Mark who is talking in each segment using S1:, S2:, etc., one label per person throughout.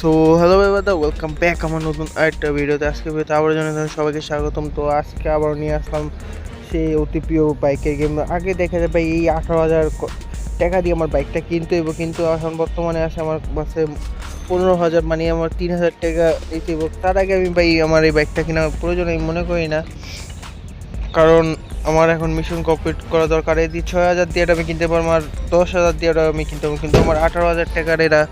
S1: So hello দাদা welcome back আমার নতুন আরেকটা ভিডিওতে আজকে ভিডিওতে আবার জানাই সবাইকে স্বাগতম। তো আজকে আবার নিয়ে আসলাম সেই অতি প্রিয় বাইকের গেম আগে দেখা যায় ভাই, এই আঠারো হাজার টাকা দিয়ে আমার বাইকটা কিনতে হইব, কিন্তু এখন বর্তমানে আছে আমার কাছে পনেরো হাজার মানে আমার তিন হাজার টাকা দিতে হইব। তার আগে আমি ভাই, আমার এই বাইকটা কেনা প্রয়োজন আমি মনে করি না। কারণ আমার এখন মিশন কমপ্লিট করা দরকার। এই দিয়ে ছয় হাজার দিয়েটা আমি কিনতে পারব, আর দশ হাজার দিয়ে আমি কিনতে পারব, কিন্তু আমার আঠারো হাজার টাকার এটা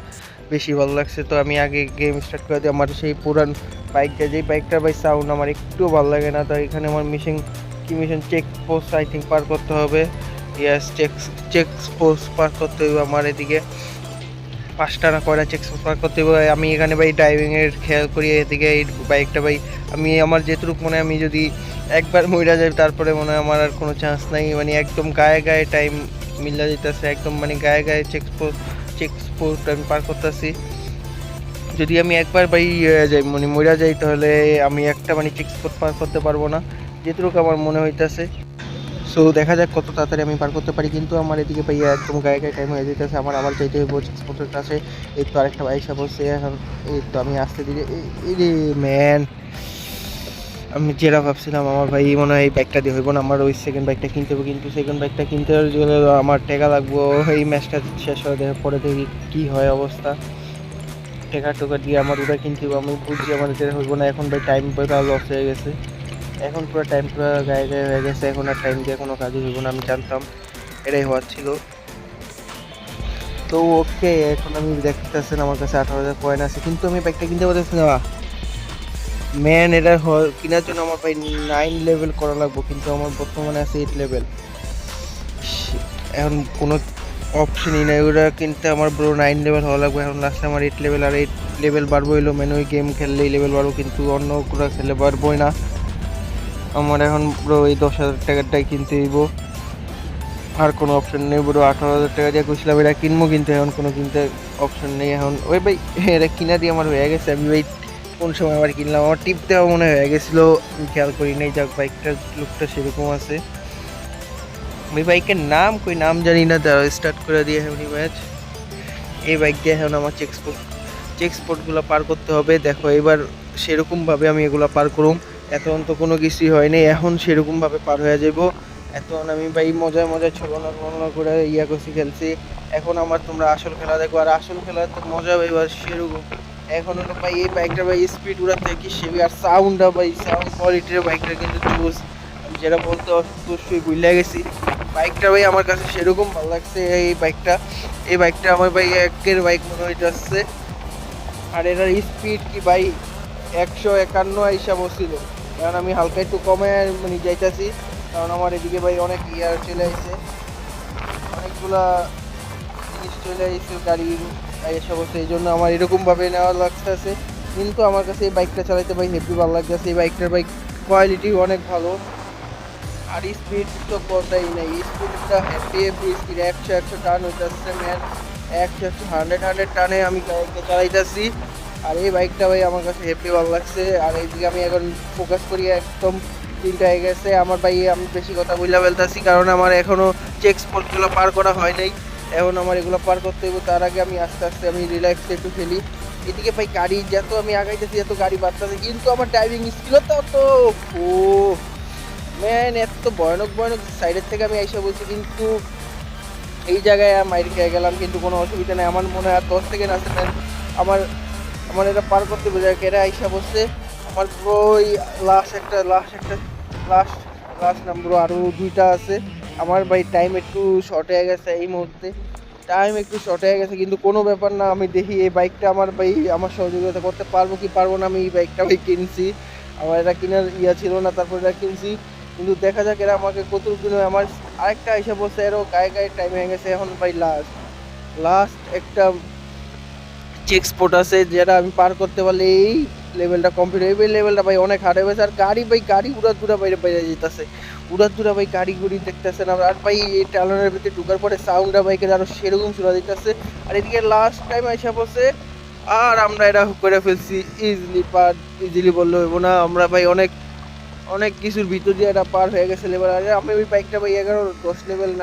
S1: বেশি ভালো লাগছে। তো আমি আগে গেম স্টার্ট করে দিই। আমার সেই পুরান বাইকটা যেই বাইকটার বাই সাউন্ড আমার একটু ভালো লাগে না। তো এখানে আমার মিশন কি mission check post I think পার করতে হবে। ইয়াস চেক চেক পোস্ট পার করতে হবে আমার এদিকে। পাঁচটা না কয়টা চেক পার করতে হবে। আমি এখানে ভাই ড্রাইভিংয়ের খেয়াল করি এদিকে। এই বাইকটা ভাই, আমি আমার যেটুকু মনে আমি যদি একবার মইরা যাই, তারপরে মনে হয় আমার আর কোনো চান্স নাই। মানে একদম গায়ে গায়ে টাইম মিলা দিতেছে। একদম মানে গায়ে গায়ে চেক পোস্ট চেক পোস্ট আমি পার করতেছি। যদি আমি একবার ভাই ইয়ে যাই মানে মইরা যাই, তাহলে আমি একটা মানে চেক পোস্ট পার করতে পারব না, যেটুকু আমার মনে হইতাছে। সো দেখা যাক কত তাড়াতাড়ি আমি পার করতে পারি, কিন্তু আমার এদিকে ভাইয়া একদম গায়ে গায়ে টাইম হয়ে যেতেছে আমার আবার যাইতে হইব চেকপোস্টের কাছে এই তো আরেকটা বাইসা এখন এই তো আমি আসতে দিলে, এই ম্যান আমি যেটা ভাবছিলাম, আমার ভাই মনে হয় এই বাইকটা দিয়ে হইব না, আমার ওই সেকেন্ড বাইকটা কিনতে হবে, কিন্তু সেকেন্ড বাইকটা কিনতে গেলে আমার টাকা লাগবো, এই ম্যাচটা শেষ হয়ে দেওয়ার পরে দেখি কী হয় অবস্থা। টাকা টোকা দিয়ে আমার ওটা কিনতে হবে, আমি বুঝছি আমার যেটা হইব না, এখন ভাই টাইম পুরো লস হয়ে গেছে। এখন পুরো টাইম পুরো গায়ে গায়ে হয়ে গেছে, এখন আর টাইম দিয়ে কোনো কাজই হইব না, আমি জানতাম, এটাই হওয়ার ছিল। তো ওকে এখন আমি দেখতেছেন, আমার কাছে আঠারো হাজার কয়েন আছে, কিন্তু আমি বাইকটা কিনতে পারতেছি না ম্যান এটা কেনার জন্য আমার ভাই নাইন লেভেল করা লাগবো, কিন্তু আমার বর্তমানে আছে এইট লেভেল এখন কোনো অপশনই নাই। ওটা কিনতে আমার ব্রো নাইন লেভেল হওয়া লাগবে। এখন লাস্টে আমার এইট লেভেল আর এইট লেভেল বাড়বো এলো মানে ওই গেম খেললেই লেভেল বাড়বো, কিন্তু অন্য কোনো খেলে পারবোই না। আমার এখন ব্রো এই দশ হাজার টাকারটাই কিনতে দিব আর কোনো অপশন নেই ব্রো আঠারো হাজার টাকা দিয়ে কইছিলাম এটা কিনবো কিন্তু এখন কোনো কিনতে অপশন নেই। এখন, ওই ভাই এটা কিনা দিয়ে আমার হয়ে গেছে। আমি ভাই কোন সময় আবার কিনলাম। আমার টিপ দেওয়া মনে হয়ে গেছিল খেয়াল করি নাই, যাক বাইকটার লুকটা সেরকম আছে। আমি বাইকের নাম কই, নাম জানি না, দাঁড়াও স্টার্ট করে দিয়ে এমনি ম্যাচ এই বাইক দিয়ে এখন আমার চেক স্পোর্ট চেক স্পোর্টগুলো পার করতে হবে। দেখো, এবার সেরকমভাবে আমি এগুলো পার করুম। এখন তো কোনো কিছুই হয়নি এখন সেরকমভাবে পার হয়ে যাব। এখন আমি ভাই মজায় মজায় ছলনা টলনা করে ইয়া করছি, খেলছি। এখন আমার তোমরা আসল খেলা দেখো, আর আসল খেলা তো মজা এবার সেরকম। এখন হলো ভাই, এই বাইকটা ভাই স্পিড উড়াতে কি সেবি আর সাউন্ডটা ভাই সাউন্ড কোয়ালিটির বাইকটা কিন্তু চুজ আমি যেটা বলতে অবশ্যই ভুলে গেছি। বাইকটা ভাই আমার কাছে সেরকম ভালো লাগছে, এই বাইকটা এই বাইকটা আমার ভাই একের বাইক মনে হইতেছে আর এটার স্পিড কি ভাই, একশো একান্ন হিসাব ছিল কারণ আমি হালকা একটু কমে মানে যাইতেছি, কারণ আমার এদিকে ভাই অনেক ইয়ার চলে আসছে অনেকগুলা জিনিস চলে গাড়ির এসব হচ্ছে এই জন্য আমার এরকমভাবে নেওয়া লাগতেছে কিন্তু আমার কাছে এই বাইকটা চালাইতে ভাই হেভি ভালো লাগতেছে, এই বাইকটার বাইক কোয়ালিটি অনেক ভালো। আর স্পিড তো কথাই নেই স্পিডটা হেভি হেভি স্পিড একশো একশো টান হইতেছে ম্যান একশো একশো হান্ড্রেড হান্ড্রেড টানে আমি বাইকটা চালাইতেছি। আর এই বাইকটা ভাই আমার কাছে হেভি ভালো লাগছে। আর এইদিকে আমি এখন ফোকাস করি একদম তিনটা হয়ে গেছে। আমার ভাই, আমি বেশি কথা বইলা ফেলতেছি, কারণ আমার এখনও চেক স্পটগুলো পার করা হয় নাই। এখন আমার এগুলো পার করতে হবে তার আগে আমি আস্তে আস্তে আমি রিল্যাক্সে একটু খেলি। এদিকে ভাই গাড়ি যত আমি আগাইতেছি এত গাড়ি বাড়তেছে, কিন্তু আমার ড্রাইভিং স্কিলও তো তো ও ম্যান এত ভয়ানক ভয়ানক। সাইডের থেকে আমি এসে বলছি, কিন্তু এই জায়গায় মাইর খেয়ে গেলাম, কিন্তু কোনো অসুবিধা নেই। আমার মনে হয় আর দশ থেকে ম্যান আমার আমার এটা পার করতে বোঝা কেরা আইসা বসছে। আমার ওই লাস্ট একটা লাস্ট একটা লাস্ট লাস্ট নাম্বার আরও দুইটা আছে। আমার ভাই টাইম একটু শর্ট হয়ে গেছে এই মুহূর্তে। টাইম একটু শর্ট হয়ে গেছে, কিন্তু কোনো ব্যাপার না, আমি দেখি এই বাইকটা আমার ভাই আমার সহযোগিতা করতে পারব কি পারব না, আমি এই বাইকটা ভাই কিনছি। আমার এটা কেনার ইয়া ছিল না, তারপর এটা কিনছি। কিন্তু দেখা যাক এরা আমাকে কত দিন আমার আরেকটা এসে বসে এরও গায়ে গায়ে টাইম হয়ে গেছে, এখন ভাই লাস্ট লাস্ট একটা চেক স্পট আছে, যেটা আমি পার করতে পারলে এই লেভেলটা কমপ্লিট হয়ে, এই লেভেলটা ভাই অনেক হার্ড হয়ে আর গাড়ি ভাই, গাড়ি উড়া দুরা বাইরে বাইরে যেতেছে। উড়া দুরা ভাই গাড়ি গুড়ি দেখতেছে না আর ভাই এই ট্যালনের ভিতরে ঢুকার পরে সাউন্ডটা বাইকের আরও সেরকম শোনা দিতেছে আর এদিকে লাস্ট টাইম এসে বসে আর আমরা এটা করে ফেলছি। ইজিলি পার ইজিলি বললে হইব না। আমরা ভাই অনেক অনেক কিছুর ভিতর দিয়ে এটা পার হয়ে গেছে লেভেল আর আমি ওই বাইকটা ভাই এগারো দশ লেভেল না